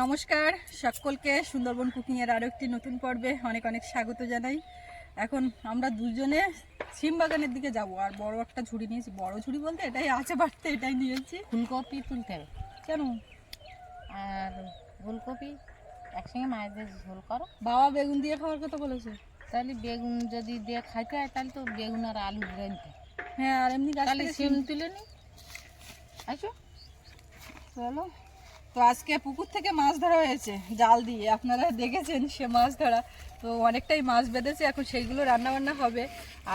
নমস্কার সকলকে সুন্দরবন কুকিংয়ের আরও একটি নতুন পর্বে অনেক অনেক স্বাগত জানাই। এখন আমরা দুজনে সিম বাগানের দিকে যাব আর বড় একটা ঝুড়ি নিয়েছি। বড় ঝুড়ি বলতে এটাই আছে বাড়তে এটাই নিয়েছি। ফুলকপি তুলতে। হবে কেন? আর ফুলকপি একসঙ্গে মাছ দিয়ে ঝোল করো। বাবা বেগুন দিয়ে খাওয়ার কথা বলেছে। তাহলে বেগুন যদি দিয়ে খাইতে হয় তাহলে তো বেগুন আর আলু রাঁধতে হয়। হ্যাঁ আর এমনি তাহলে সিম তুলে নি। আসো চলো। তো আজকে পুকুর থেকে মাছ ধরা হয়েছে, জাল দিয়ে। আপনারা দেখেছেন সে মাছ ধরা। তো অনেকটাই মাছ বেঁধেছে, এখন সেইগুলো রান্না বান্না হবে।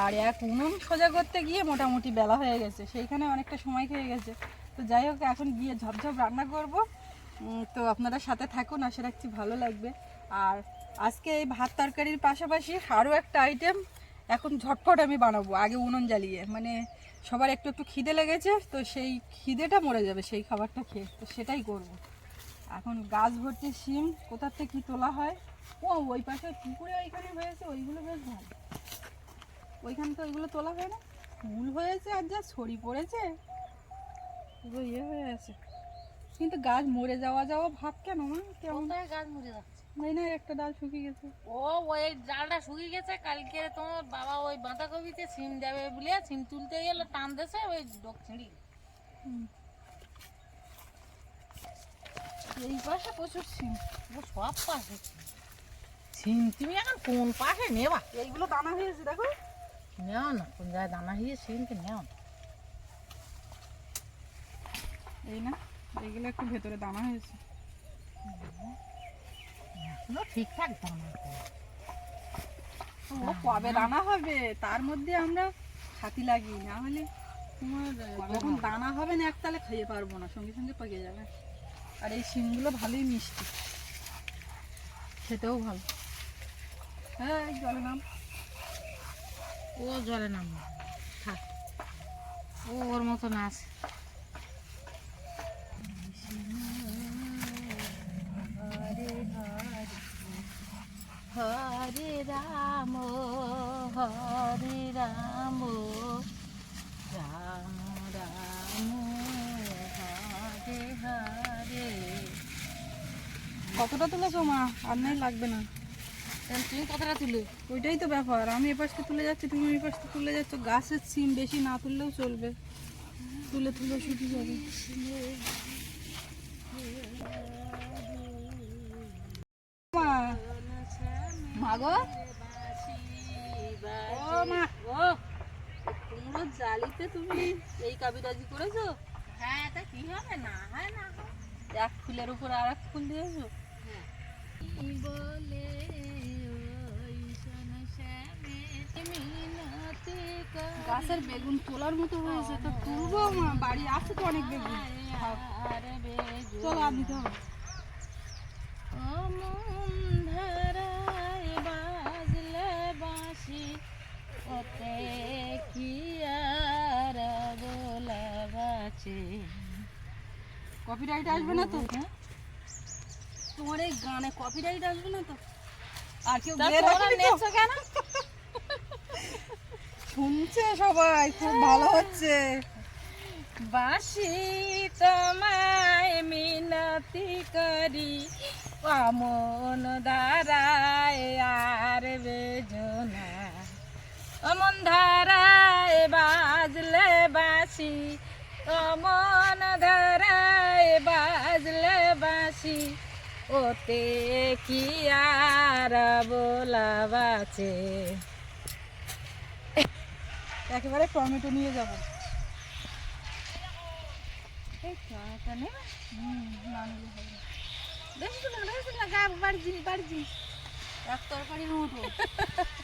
আর এক উনুন সোজা করতে গিয়ে মোটামুটি বেলা হয়ে গেছে। সেইখানে অনেকটা সময় খেয়ে গেছে। তো যাই হোক, এখন গিয়ে ঝপঝপ রান্না করব। তো আপনারা সাথে থাকুন, আশা রাখছি ভালো লাগবে। আর আজকে এই ভাত তরকারির পাশাপাশি আরও একটা আইটেম এখন ঝটপট আমি বানাবো, আগে উনুন জ্বালিয়ে। মানে সবার একটু একটু খিদে লেগেছে, তো সেই খিদেটা মরে যাবে সেই খাবারটা খেয়ে, তো সেটাই করব। এখন গাছ ভর্তি শিম, কোথার থেকে কি তোলা হয়? ও ওই পাশে পুকুরে ওইখানে হয়েছে, ওইগুলো বেশ ভালো। ওইখানে তো ওইগুলো তোলা হয় না। ফুল হয়েছে আর যা ছড়ি পড়েছে ইয়ে হয়ে আছে। কিন্তু গাছ মরে যাওয়া যাওয়া ভাব কেন, মা? কেমন? গাছ মরে যাচ্ছে এই না একটা ডাল শুকিয়ে গেছে। ও ওই ডালটা শুকিয়ে গেছে কালকে তোমার বাবা ওই বাঁধাকপিতে সিম দেবে বলে সিম তুলতে গেলে টান দেছে ওই ডোক ছিঁড়ি এই পাশে প্রচুর শিম ও সব পাশে সিম। তুমি এখন কোন পাশে নেবা এইগুলো দানা হয়েছে দেখো। নেও না কোন জায়গায় দানা হয়ে সিমকে নেও না। এই না এইগুলো একটু ভেতরে দানা হয়েছে। এখনও ঠিকঠাক দানা ও কবে দানা হবে? তার মধ্যে আমরা ছাতি লাগিয়ে না হলে তোমার যখন দানা হবে? না একতালে খেয়ে পারব না সঙ্গে সঙ্গে পেকে যাবে। আর এই শিমগুলো ভালোই মিষ্টি। খেতেও ভালো। হ্যাঁ জলে নাম। ও জলে নাম। থাক। ও ওর মতন আছে। হরে রাম হরে রাম রাম রাম হরে হরে। কতটা তুলেছো মা? আর নাই লাগবে না। তুমি কতটা তুলো? ওইটাই তো ব্যাপার। আমি এপাশ থেকে তুলে যাচ্ছি তুমি ওই পাশ থেকে তুলে যাচ্ছ। গাছের সিম বেশি না তুললেও চলবে। তুলে তুলে শুকিয়ে যাবে মা মা গো ও মা। ও কুমড়ো জালিতে তুমি এই কাবিরাজি করেছ? হ্যাঁ তা কি হবে? না হয় না এক ফুলের উপর আর এক ফুল দিয়েছ? বলে শ্যামে মিনতি গাছের বেগুন তোলার মতো হয়েছে তো তুলবো মা বাড়ি আছে তো অনেক বেগুন। থাক। চলো আর নিতে হবে। ওতে কি আর বলা বাঁচে কপিরাইট আসবে না তো? তোমার এই গানে কপিরাইট আসবে না তো? আর কেউ কেন? শুনছে সবাই খুব ভালো হচ্ছে। বাসি তোমায় মিনতি করি অমন দাঁড়ায় আর বেজনা। অমন ধারায় বাজলে বাসি ওতে কি আর বলা বাচে? একেবারে টমেটো নিয়ে যাব। এই হুম, না নিলে হবে না। বেশি তো না বেশি না গা বাড়ি জিনিস বাড়ি জিনিস এক তরকারির মতো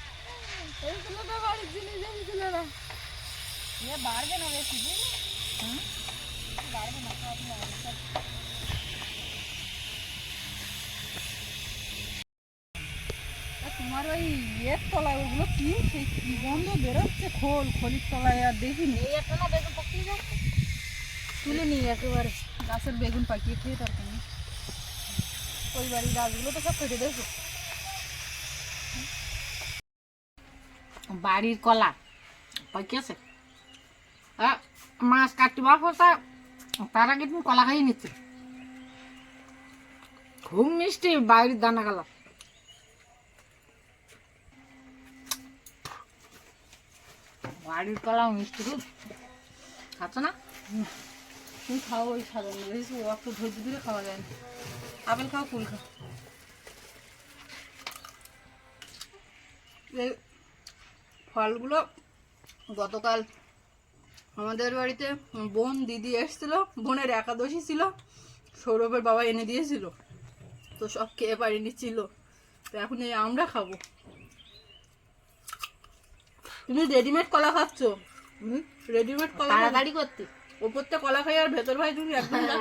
এইগুলো তো বাড়ির জিনিস এসেছিল না বাড়বে না বেশি বুঝলি? হুম? বাড়বে না সব না, সব। তা তোমার ওই ইয়ের তলায় ওগুলো কি? সেই কি গন্ধ বেরোচ্ছে? খোল খলির তলায় আর দেখিনি না। তুলে নিই একেবারে। গাছের বেগুন পাকিয়ে খেয়ে দরকার নেই। ওই বাড়ির গাছগুলো তো সব কেটে দেখো বাড়ির কলা পাকিয়েছে মাছ কাটতে বার পর তার আগে তুমি কলা খাইয়ে নিচ্ছে। খুব মিষ্টি বাইরের দানা কালা বাড়ির কলা মিষ্টি খুব। খাচ্ছ না? তুমি খাও, ওই সাধারণ দেখেছি ও একটু ধৈর্য ধরে খাওয়া যায় না। আপেল খাও কুল খাও। এই ফলগুলো গতকাল আমাদের বাড়িতে বোন দিদি এসেছিল বোনের একাদশী ছিল সৌরভের বাবা এনে দিয়েছিল। তো সব খেয়ে পারিনি ছিল তো এখন এই আমরা খাব। তুমি রেডিমেড কলা খাচ্ছ? রেডিমেড কলা। তাড়াতাড়ি করতে। ওপরতে কলা খাই আর ভেতর ভাই তুমি একদম না।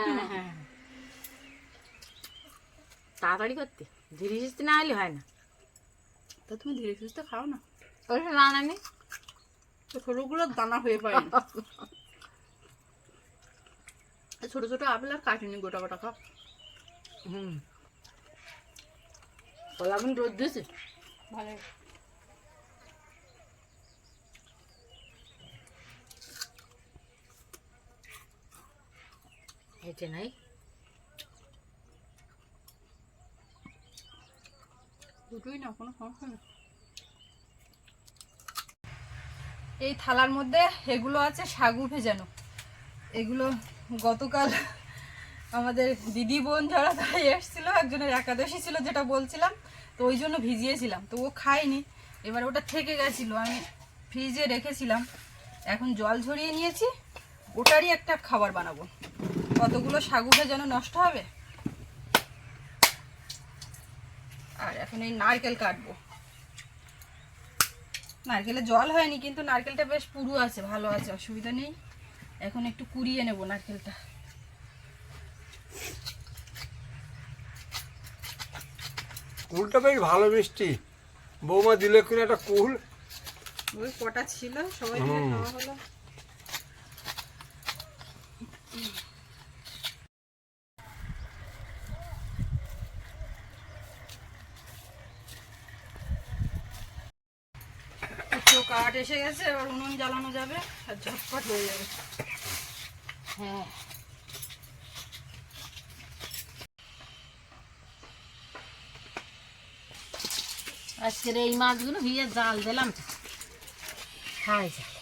তাড়াতাড়ি করতে। ধীরে সুস্থে না হলে হয় না। তা তুমি ধীরে সুস্থে খাও না। ওই রান আমি তো ছোটগুলো দানা হয়ে পায়। ছোট ছোট আপেল আর কাটিনি গোটা গোটা খাও। হুম। কলা এখন রোদ দিয়েছে? ভালো হেঁটে নাই? দুটোই না কোনো সমস্যা নেই। এই থালার মধ্যে এগুলো আছে সাগু ভেজানো। এগুলো গতকাল আমাদের দিদি বোন যারা তারা এসেছিল, একজনের একাদশী ছিল যেটা বলছিলাম, তো ওই জন্য ভিজিয়েছিলাম, তো ও খায়নি। এবার ওটা থেকে গেছিল, আমি ফ্রিজে রেখেছিলাম। এখন জল ঝরিয়ে নিয়েছি, ওটারই একটা খাবার বানাবো। কতগুলো সাগু ভেজানো নষ্ট হবে? আর এখন এই নারকেল কাটবো। নারকেলে জল হয়নি কিন্তু নারকেলটা বেশ পুরু আছে ভালো আছে অসুবিধা নেই। এখন একটু কুড়িয়ে নেব নারকেলটা। কুলটা বেশ ভালো মিষ্টি। বৌমা দিলে কিনা একটা কুল। ওই কটা ছিল সবাই মিলে খাওয়া হলো একটু কাঠ এসে গেছে, এবার উনুন জ্বালানো যাবে আর ঝটপট হয়ে যাবে। হ্যাঁ। আজকের এই মাছগুলো ভিজে জাল দিলাম। খাই জাল।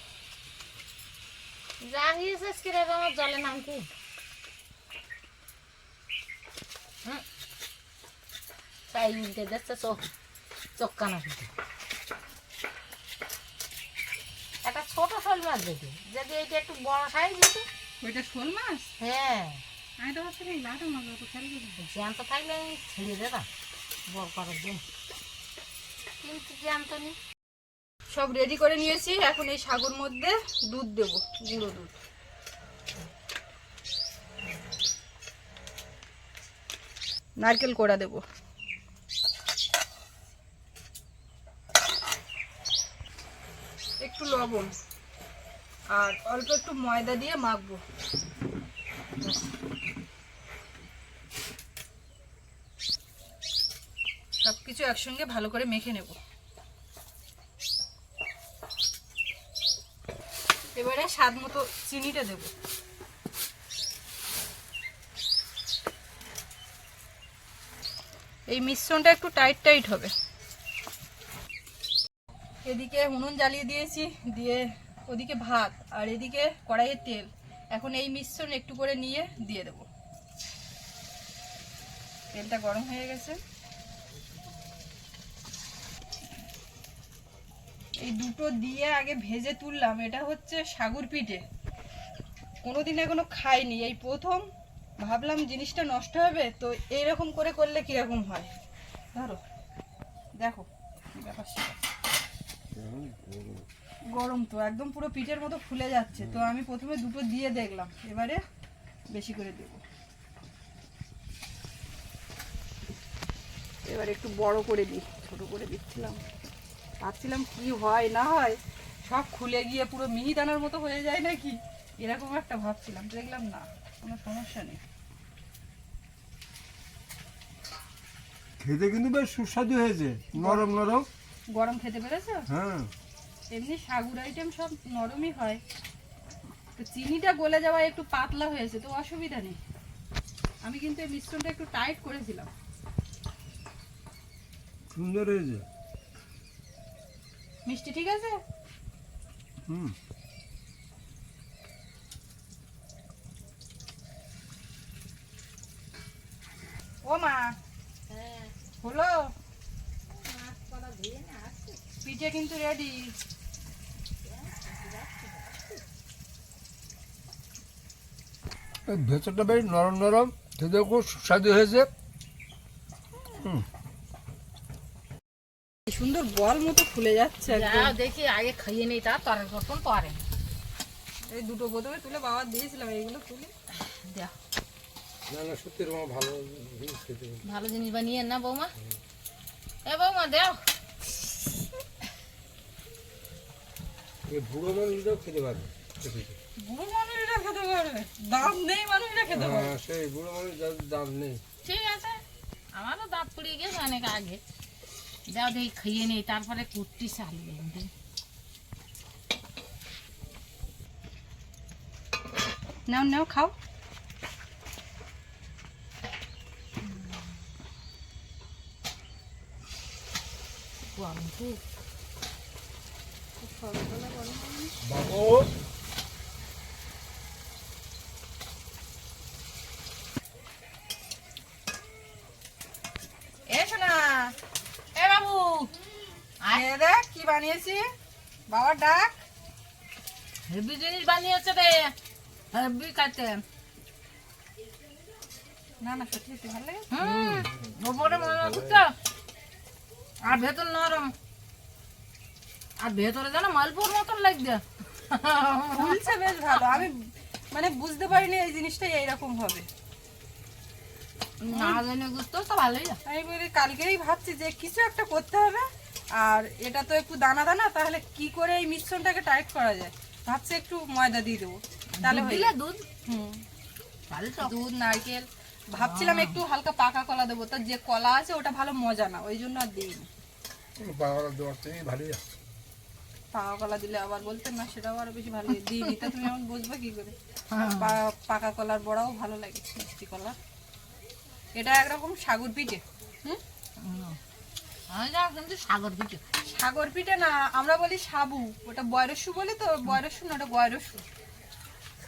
যা আজকের আমার জলে নাম কি হুম। তাই উল্টে যাচ্ছে চোখ চোখ কানা শোল মাছ যদি এইটা একটু বড় সাইজ ওইটা শোল মাছ? হ্যাঁ। আমি তো লাটা মাছ খেয়াল করিনি। জ্যান্ত থাকলে আমি ছেড়ে দেতাম। বড় করার জন্য। কিন্তু জ্যান্ত নেই। সব রেডি করে নিয়েছি এখন এই সাগর মধ্যে দুধ দেবো গুঁড়ো দুধ। নারকেল কোড়া দেবো। একটু লবণ। আর অল্প একটু ময়দা দিয়ে মাখবো। সব কিছু একসঙ্গে ভালো করে মেখে নেব। এবারে স্বাদ মতো চিনিটা দেব। এই মিশ্রণটা একটু টাইট টাইট হবে। এদিকে উনুন জ্বালিয়ে দিয়েছি, দিয়ে ওদিকে ভাত আর এদিকে কড়াইয়ে তেল। এখন এই মিশ্রণ একটু করে নিয়ে দিয়ে দেব। তেলটা গরম হয়ে গেছে। এই দুটো দিয়ে আগে ভেজে তুললাম। এটা হচ্ছে সাগুর পিঠে। কোনোদিন এখনও খাইনি। এই প্রথম ভাবলাম জিনিসটা নষ্ট হবে, তো এইরকম করে করলে কীরকম হয়? ধরো। দেখো ব্যাপার। গরম তো একদম পুরো পিঠের মতো ফুলে যাচ্ছে। তো আমি প্রথমে দুটো দিয়ে দেখলাম এবারে বেশি করে দেব। এবার একটু বড় করে দিই ছোট করে দিচ্ছিলাম। ভাবছিলাম কি হয় না হয় সব খুলে গিয়ে পুরো মিহিদানার মতো হয়ে যায় নাকি? এরকম একটা ভাবছিলাম দেখলাম না কোনো সমস্যা নেই। খেতে কিন্তু বেশ সুস্বাদু হয়েছে নরম নরম। গরম খেতে পেরেছ? হ্যাঁ। এমনি সাগুর আইটেম সব নরমই হয়। তো চিনিটা গলে যাওয়ায় একটু পাতলা হয়েছে তো অসুবিধা নেই। আমি কিন্তু এই মিশ্রণটা একটু টাইট করেছিলাম। সুন্দর হয়েছে। মিষ্টি ঠিক আছে? হুম। ও মা। হ্যাঁ। হলো? পিঠে কিন্তু রেডি এই ভেতরটা বেশ নরম নরম খেতেও খুব সুস্বাদু হয়েছে। সুন্দর বল মতো ফুলে যাচ্ছে দেখি আগে খাইয়ে নেই তার তরের মতন তরে এই দুটো প্রথমে তুলে বাবা দিয়েছিলাম এইগুলো তুলে। দেখ না না সত্যি রকম ভালো জিনিস ভালো জিনিস বানিয়ে না বৌমা? এ বৌমা দেও। এই বুড়ো মানুষটাও খেতে পারবে। খেতে বুড়ো মানুষরা খেতে পারবে। দাম নেই মানুষরা খেতে পারবে। হ্যাঁ সেই বুড়ো মানুষ যাদের নেই। ঠিক আছে। আমারও দাঁত পুড়িয়ে গেছে অনেক আগে। যাও দেখি খাইয়ে নেই। তারপরে কুট্টি চালিয়ে দিন নাও নাও খাও। বাবু এসো না এ বাবু খেয়ে দেখ কি বানিয়েছি? বাবার ডাক। হেভি জিনিস বানিয়েছে রে। হেভি খাইতে না না সত্যি সত্যি ভালো লাগে হুম ওপরে মনে হচ্ছে আর ভেতর নরম। আর ভেতরে যেন মালপুর মতন লাগছে। ফুলছে বেশ ভালো। আমি মানে বুঝতে পারিনি এই জিনিসটা এইরকম হবে। না জানি বুঝতে তো ভালোই। আমি বলি কালকেই ভাবছি যে কিছু একটা করতে হবে। আর এটা তো একটু দানা দানা তাহলে কি করে এই মিশ্রণটাকে টাইট করা যায়? ভাবছি একটু ময়দা দিয়ে দেবো। তাহলে দুধ দিলে দুধ? হুম। দুধ নারকেল ভাবছিলাম একটু হালকা পাকা কলা দেবো তো যে কলা আছে ওটা ভালো মজা না ওই জন্য আর দিইনি। পাকা কলা দিলে আবার বলতেন না সেটাও আরও বেশি ভালো লাগে। দিইনি তা তুমি এখন বুঝবে কি করে? হ্যাঁ। পা- পাকা কলার বড়াও ভালো লাগে মিষ্টি কলা এটা একরকম সাগর পিঠে। হুম। সাগর পিঠে। সাগর পিঠে না আমরা বলি সাবু। ওটা বয়রসু বলি তো বয়রসু না ওটা বয়রসু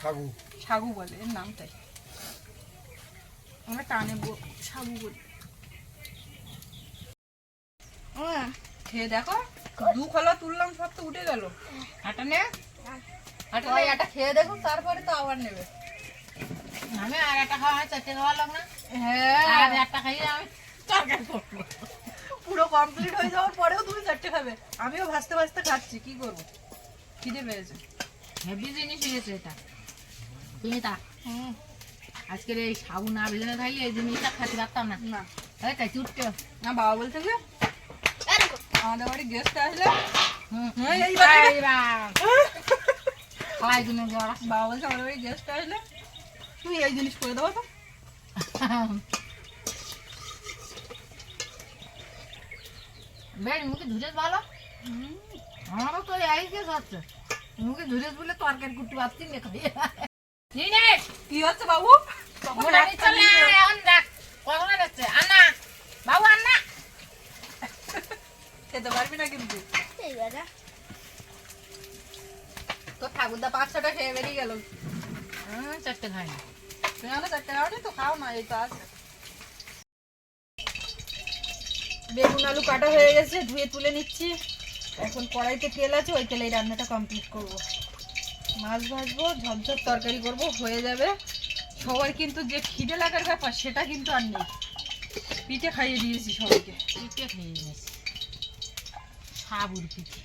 সাগু। সাগু বলে এর নামটাই আমরা টানে ব- সাগু বলি। খেয়ে দেখো দু খোলা তুললাম সব তো উঠে গেল। হাঁটা নে। ওই নে। একটা খেয়ে দেখো তারপরে তো আবার নেবে। আমি আর একটা খাওয়া হয় চারটে খাওয়া লাগ না। হ্যাঁ। আর একটা খাইয়ে আমি তরকারি করব। পুরো কমপ্লিট হয়ে যাওয়ার পরেও তুমি চারটে খাবে। আমিও ভাজতে ভাজতে খাচ্ছি কি করব? খিদে পেয়েছে। হেভি জিনিস হয়েছে এটা। তুমি তা আজকের এই সাবু না ভেজে খাইলে এই জিনিসটা খেতে পারতাম না। না। তাই তাই চুটতে। না বাবা বলতে যে আমাদের বাড়ি গেস্ট আসলে। খাওয়াই বাবা বলছে আমাদের বাড়ি গেস্ট আসলে। তুই এই জিনিস করে দেবো তো। বেশ মুখে ধুরে ভালো? আমারও তো এই কেস হচ্ছে মুখে ধুরে বলে তরকারি কুটতে পারছি না নিনে কি হচ্ছে বাবু? এখন দেখ কখন যাচ্ছে আন্না বাবু আন্না। খেতে পারবি না কিন্তু। তো ঠাকুরদা পাঁচ ছটা খেয়ে বেরিয়ে গেল। চারটে খাই না। তুমি আমরা চারটে খাওনি তো খাও না এই তো আছে। বেগুন আলু কাটা হয়ে গেছে ধুয়ে তুলে নিচ্ছি। এখন কড়াইতে তেল আছে ওই তেলে এই রান্নাটা কমপ্লিট করব। মাছ ভাজবো ঝপঝপ তরকারি করব হয়ে যাবে। সবার কিন্তু যে খিদে লাগার ব্যাপার সেটা কিন্তু আর নেই। পিঠে খাইয়ে দিয়েছি সবাইকে। পিঠে খাইয়ে দিয়েছি। সাবুর পিঠে।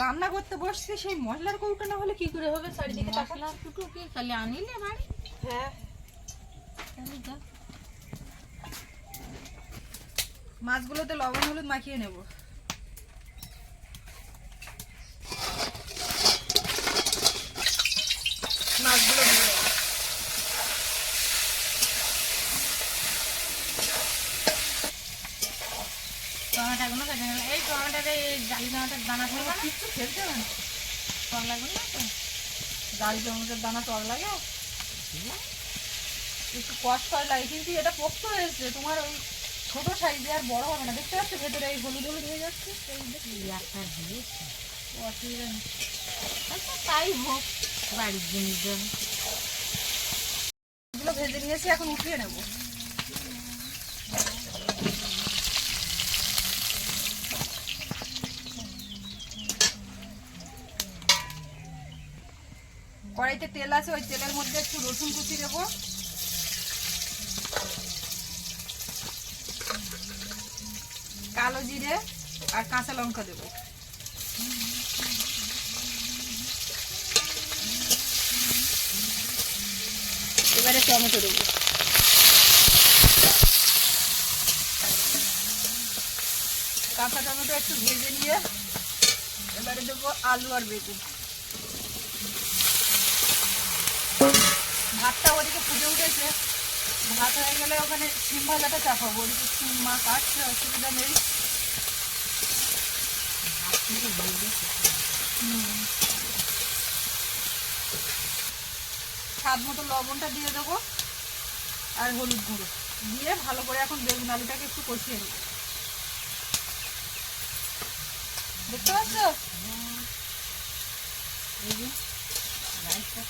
রান্না করতে বসছি সেই মশলার কৌটো না হলে কি করে হবে? চারিদিকে তাকালে মশলা টুকু কি খালি আনিলে বাড়ি। হ্যাঁ তাহলে যা। মাছগুলোতে লবণ হলুদ মাখিয়ে নেব। মাছগুলো কেটে নিলাম। এই এই জালি টমেটোর দানা থাকবে না? কিচ্ছু ফেলতে হবে না। টক লাগবে না তো। ডাল চামচের দানা টক লাগে একটু কষ্ট হয় লাগে কিন্তু এটা পোক্ত হয়েছে। তোমার ওই ছোট সাইজে আর বড় হবে না। দেখতে পাচ্ছ ভেতরে এই হলুদ হলুদ হয়ে যাচ্ছে? একটা অসুবিধা নেই। আচ্ছা তাই হোক, বাড়ির এগুলো ভেজে নিয়েছি, এখন উঠিয়ে নেব। কড়াইতে তেল আছে, ওই তেলের মধ্যে একটু রসুন কুচি দেবো। কালো জিরে আর কাঁচা লঙ্কা দেবো। এবারে টমেটো দেবো। কাঁচা টমেটো একটু ভেজে নিয়ে এবারে দেবো আলু আর বেগুন। ভাতটা ওদিকে ফুটে উঠেছে। ভাত হয়ে গেলে ওখানে সিম ভাজাটা চাপাবো। ওদিকে সিম মা কাটছে অসুবিধা নেই। স্বাদ মতো লবণটা দিয়ে দেবো আর হলুদ গুঁড়ো। দিয়ে ভালো করে এখন বেগুন আলুটাকে একটু কষিয়ে নেব। দেখতে পাচ্ছ এই যে রাইসটা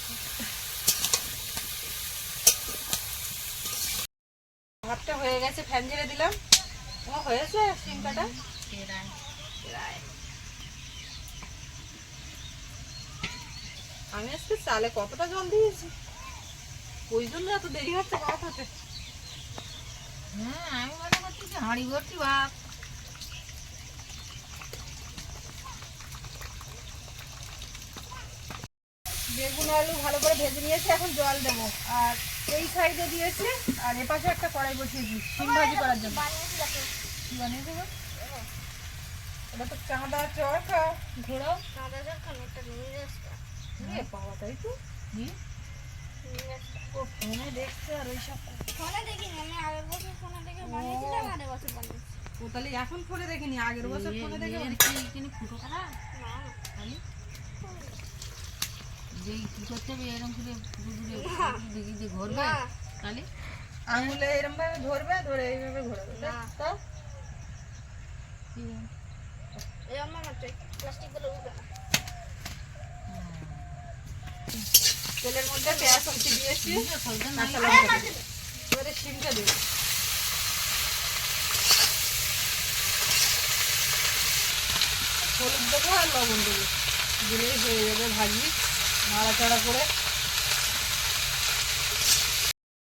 ভাতটা হয়ে গেছে ফ্যান ঝেড়ে দিলাম। তোমার হয়েছে সিম কাটা প্রায় প্রায়। আমি আজকে চালে কতটা জল দিয়েছি? ওই জন্য এত দেরি হচ্ছে ভাত হতে। হ্যাঁ আমি মনে করছি যে হাঁড়ি ভর্তি ভাত। বেগুন আলু ভালো করে ভেজে নিয়েছি এখন জল দেবো। আর এই সাইডে দিয়েছি আর এপাশে একটা কড়াই বসিয়েছি সিম ভাজি করার জন্য। কি বানিয়ে দেবো? এটা তো চাঁদা চরকা ঘোড়ো এ বাবা তাই তো। দি ও ফোনে দেখছে আর ওইসব ও। তাহলে এখন ফোনে দেখিনি আগের বছর ফোনে দেখে এর ফুটো করা খালি যে কি করতে হবে এরকম করে ফুটো দেখি যে ঘরবে তাহলে? আঙুলে এরকম ভাবে ধরবে ধরে এইভাবে ঘোরাবে না। তো? তেলের মধ্যে পেঁয়াজ কুচি দিয়েছি বুঝলে সবটা নাই কাঁচা লঙ্কা এবারে শিমটা দেবো। হলুদ দেবো আর লবণ দেবো। দিলেই হয়ে যাবে ভাজি। নাড়াচাড়া করে।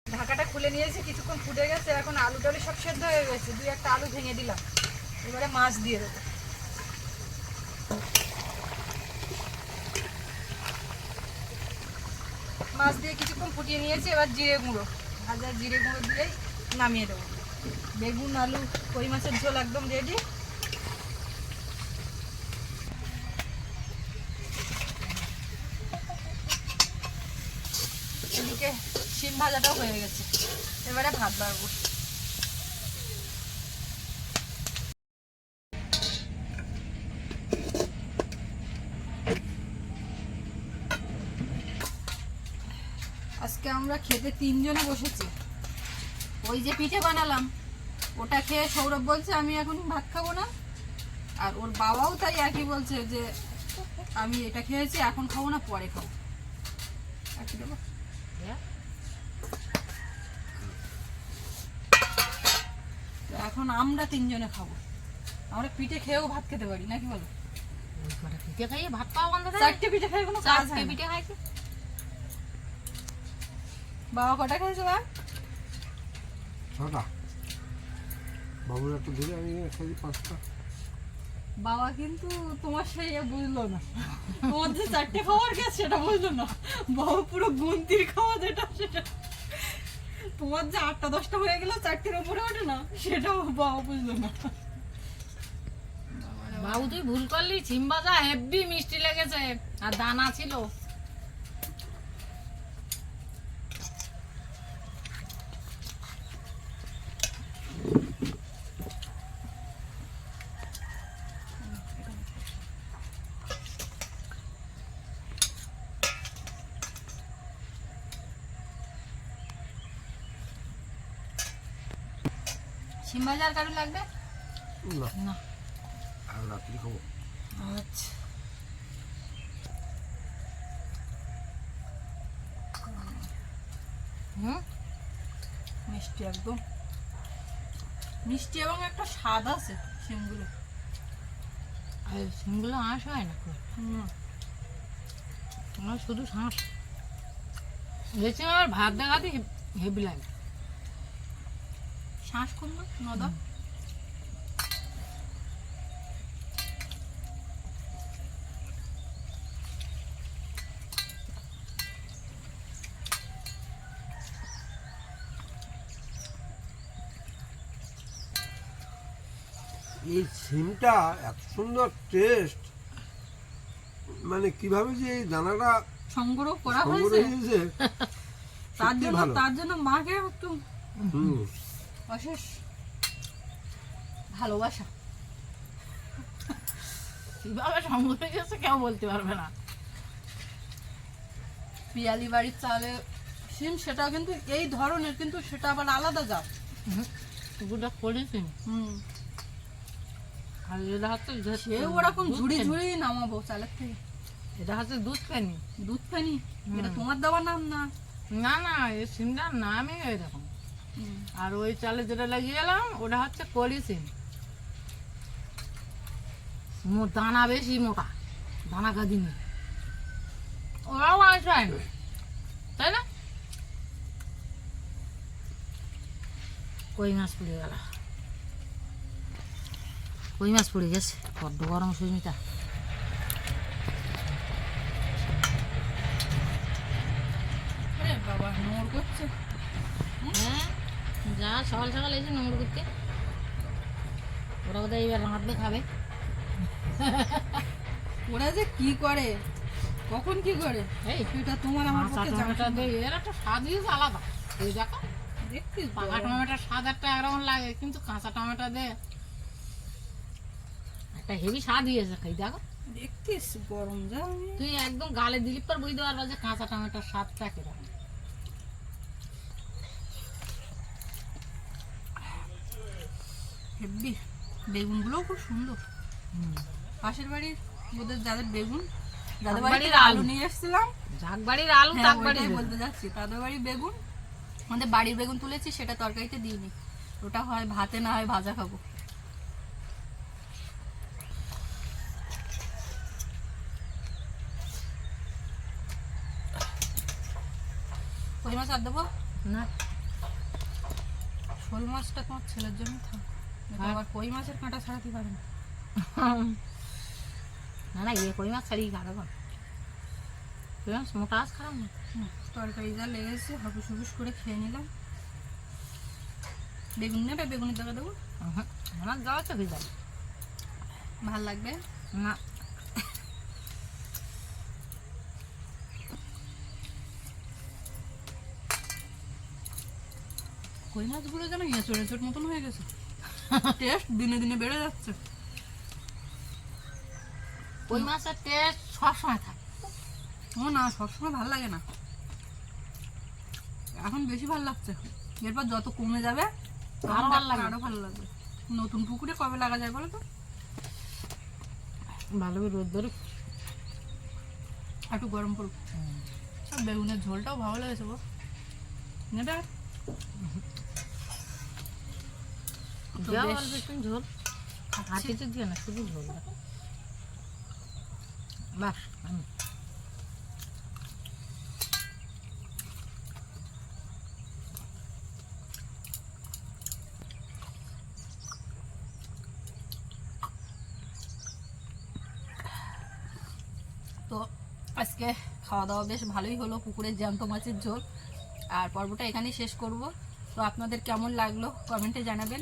ঢাকাটা খুলে নিয়েছি, কিছুক্ষণ ফুটে গেছে, এখন আলু টালু সব সেদ্ধ হয়ে গেছে। দুই একটা আলু ভেঙে দিলাম। এবারে মাছ দিয়ে দেবো। মাছ দিয়ে কিছুক্ষণ ফুটিয়ে নিয়েছি, এবার জিরে গুঁড়ো। ভাজা জিরে গুঁড়ো দিয়েই নামিয়ে দেবো। বেগুন, আলু, কই মাছের ঝোল একদম রেডি এদিকে শিম ভাজাটাও হয়ে গেছে। এবারে ভাত বাড়বো। আজকে আমরা খেতে তিনজনে বসেছি। ওই যে পিঠে বানালাম, ওটা খেয়ে সৌরভ বলছে, আমি এখন ভাত খাব না। আর ওর বাবাও তাই একই বলছে যে, আমি এটা খেয়েছি, এখন খাব না, পরে খাব। কি দেবো? তো এখন আমরা তিনজনে খাব। আমরা পিঠে খেয়েও ভাত খেতে পারি নাকি বলো? পিঠে খাইয়ে ভাত পাওয়া বন্ধ চারটে পিঠে খাই কোনো কাজ হয় পিঠে খাইছে বাবা কটা খেয়েছে বা ছটা। বাবুর একটু দিলে আমি খাই পাঁচটা। বাবা কিন্তু তোমার সেই বুঝলো না। তোমার যে চারটে খাবার গেছে সেটা বুঝলো না। বাবা পুরো গুনতির খাওয়া যেটা সেটা। তোমার যে আটটা, দশটা হয়ে গেল চারটের উপরে ওঠে না সেটা বাবা বুঝলো না। বাবু, তুই ভুল করলি সিম ভাজা হেভি মিষ্টি লেগেছে, আর দানা ছিল। সিম ভাজা আর কারও লাগবে? না। না। আর রাত্রি খাব। আচ্ছা। হুম? মিষ্টি একদম। মিষ্টি এবং একটা স্বাদ আছে সিমগুলো। আর সিমগুলো আঁশ হয় না খুব। হুম আমার শুধু শাঁস। বেশি আমার ভাত দেখাতে হেভি লাগে। শ্বাস করল নদা এই সিমটা এত সুন্দর টেস্ট মানে কীভাবে যে এই দানাটা সংগ্রহ করা হয়েছে? তার জন্য তার জন্য মাকে একটু হুম। অশেষ ভালোবাসা। কীভাবে সংগ্রহ গেছে কেউ বলতে পারবে না। পিয়ালি বাড়ির চালে সিম সেটা কিন্তু এই ধরনের কিন্তু সেটা আবার আলাদা জাত। পুকুরটা করেছি। হুম। আর এটা হচ্ছে সে ওরকম দুধ ঝুড়ি। ঝুড়ি নামাবো চালের থেকে। এটা হচ্ছে দুধ ফেনি দুধ ফেনি এটা তোমার দেওয়ার নাম না? না না এই সিমটার নামই এরকম। আর ওই চালে যেটা লাগিয়ে গেলাম ওটা হচ্ছে কলি সিম। মো- দানা বেশি মোটা, দানা কাদিনি ওরাও আস হয় না তাই না? কই মাছ পড়ে গেল? কই মাছ পড়ে গেছে? বড্ড গরম সুস্মিতা বাবা, নোংর করছে। যা সকাল সকাল এসে নোংর করতে। ওরা বোধহয় এবার রাঁধবে খাবে। ওরা যে কি করে? কখন কি করে? এই সেটা তোমার আমার পক্ষে জানা টমেটো এর একটা স্বাদ আলাদা। এই দেখো দেখছিস পাকা টমেটোর স্বাদ একটা একরকম লাগে কিন্তু কাঁচা টমেটো দে একটা হেভি স্বাদ হয়েছে খাই দেখো। দেখছিস গরম যা তুই একদম গালে দিলি পর বুঝতে পারবা যে কাঁচা টমেটোর স্বাদটা কীরকম? হেব্বি। বেগুনগুলোও খুব সুন্দর। পাশের বাড়ির ওদের যাদের বেগুন যাদের বাড়ির আলু। নিয়ে এসেছিলাম ঝাঁক বাড়ির আলু হ্যাঁ, বলতে যাচ্ছি। তাদের বাড়ির বেগুন আমাদের বাড়ির বেগুন তুলেছি সেটা তরকারিতে দিইনি। ওটা হয় ভাতে না হয় ভাজা খাব। কই মাছ আর দেবো? না। শোল মাছটা তোমার ছেলের জন্য থাক। আবার কই মাছের কাঁটা ছাড়াতে পারে না না না কই মাছ ছাড়িয়ে কোন কই মাছ? মোটা আজ খারাপ না? তরকারি যা লেগেছে হাবুস হুবুস করে খেয়ে নিলাম। বেগুন নেবে? বেগুনের দাগা দেবো? আমার যাওয়া হয়ে যাবে। ভালো লাগবে? না। কই মাছগুলো যেন এঁচড় এঁচড় মতন হয়ে গেছে? টেস্ট দিনে দিনে বেড়ে যাচ্ছে। কই মাছের টেস্ট সবসময় থাকে। ও না সবসময় ভালো লাগে না। এখন বেশি ভালো লাগছে। এরপর যত কমে যাবে আরও ভালো লাগবে। আরও ভালো লাগবে। নতুন পুকুরে কবে লাগা যায় বলো তো? ভালো রোদ ধরে একটু গরম সব বেগুনের ঝোলটাও ভালো লেগেছে গো। নেবে আর? তো দেওয়া বেশ। অল্প একটু ঝোল। আর কিছু না শুধু ঝোল বাস তো আজকে খাওয়া দাওয়া বেশ ভালোই হলো পুকুরের জ্যান্ত মাছের ঝোল। আর পর্বটা এখানেই শেষ করব। তো আপনাদের কেমন লাগল কমেন্টে জানাবেন।